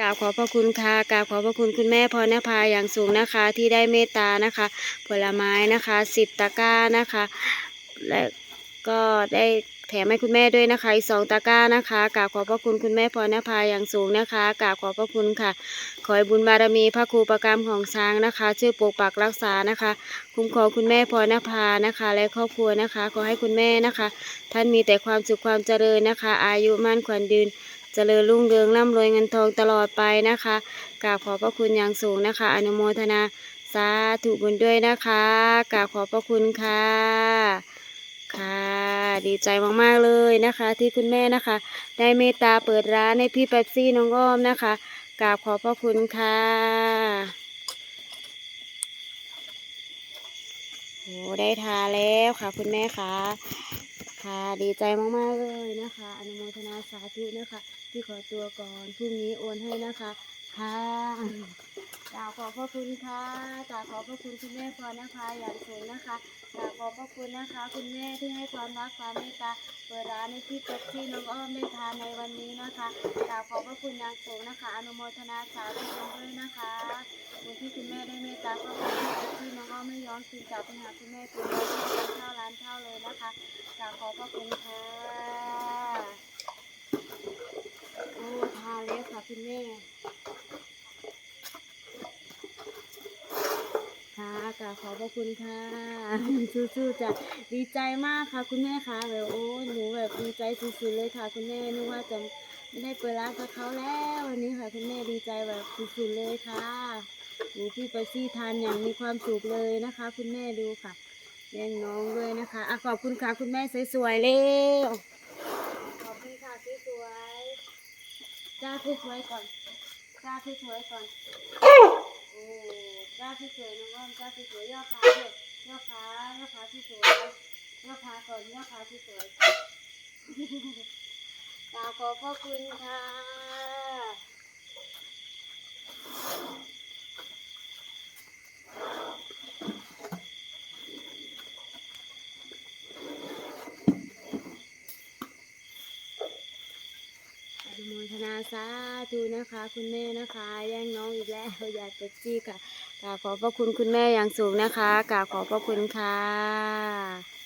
กราบขอพระคุณค่ะกราบขอพระคุณคุณแม่พรณภาอย่างสูงนะคะ ที่ได้เมตตานะคะ ผลไม้นะคะสิบตะกร้านะคะ และก็ได้แถมให้คุณแม่ด้วยนะคะอีกสองตะกร้านะคะกราบขอบพระคุณคุณแม่พรณภาอย่างสูงนะคะกราบขอบพระคุณค่ะ ขอให้บุญบารมีพระครูประกรรมของช้างนะคะช่วยปกปักรักษานะคะ คุ้มครองคุณแม่พรณภานะคะ และครอบครัวนะคะ ขอให้คุณแม่นะคะ ท่านมีแต่ความสุขความเจริญนะคะ อายุมั่นขวัญยืน จริญรุ่งเรืองร่ำรวยเงินทองตลอดไปนะคะกราบขอบพระคุณอย่างสูงนะคะ อนุโมทนาสาธุบุญด้วยนะคะกราบขอบพระคุณค่ะค่ะ ดีใจมากๆเลยนะคะ ที่คุณแม่นะคะ ได้เมตตาเปิดร้านให้พี่เป๊ปซี่น้องอ้อมนะคะกราบขอบพระคุณค่ะโอ้ได้ทาแล้วค่ะ คุณแม่ค่ะ ค่ะ ดีใจมากๆเลยนะคะ อนุโมทนาสาธุนะคะ ที่ขอตัวก่อนพรุ่งนี้โอนให้นะคะ ค่ะกราบขอบพระคุณค่ะกราบขอบพระคุณคุณแม่พรนะคะอย่างสูงนะคะกราบขอบพระคุณนะคะ คุณแม่ที่ให้ความรักความเมตตาเปิดร้านให้พี่เป๊ปซี่น้องอ้อมได้ทานในวันนี้นะคะกราบขอบพระคุณอย่างสูงนะคะ อนุโมทนาสาธุด้วยนะคะบุญที่คุณแม่ได้เมตตาก็ขอให้พี่เป๊ปซี่น้อมไม่ย้อนคืนกลับไปหาคุณแม่คุณแม่ที่ร้านข้าวร้านข้าวเลยนะคะกราบขอพระคุณค่ะ โอ้ทานแล้วค่ะคุณแม่ ค่ะ กราบขอบพระคุณค่ะสู้ๆจ้ะดีใจมากค่ะ คุณแม่ค่ะแบบโอ้หนูแบบดีใจสุดๆเลยค่ะ คุณแม่นึกว่าจะไม่ได้เปิดร้านกับเขาแล้ววันนี้ค่ะ คุณแม่ดีใจแบบสุดๆเลยค่ะหนูที่ไปซี่ทานอย่างมีความสุขเลยนะคะ คุณแม่ดูค่ะเลี้ยงน้องด้วยนะคะอะขอบคุณค่ะ คุณแม่สวยๆเร็วขอบคุณค่ะสวยๆจ้าสวยๆก่อนจ้าสวยๆก่อนโอ้ จ้าที่สวยน้องอ้อมจ้าที่สวยย่อขาด้วยย่อขาย่อขาที่สวยย่อขาก่อนย่อขาที่สวยๆกราบขอบพระคุณค่ะอ นาสาธุนะคะ คุณแม่นะคะแย่งน้องอีกแล้วอยากเป๊กซี่ค่ะกราบขอบพระคุณคุณแม่อย่างสูงนะคะกราบขอบพระคุณค่ะ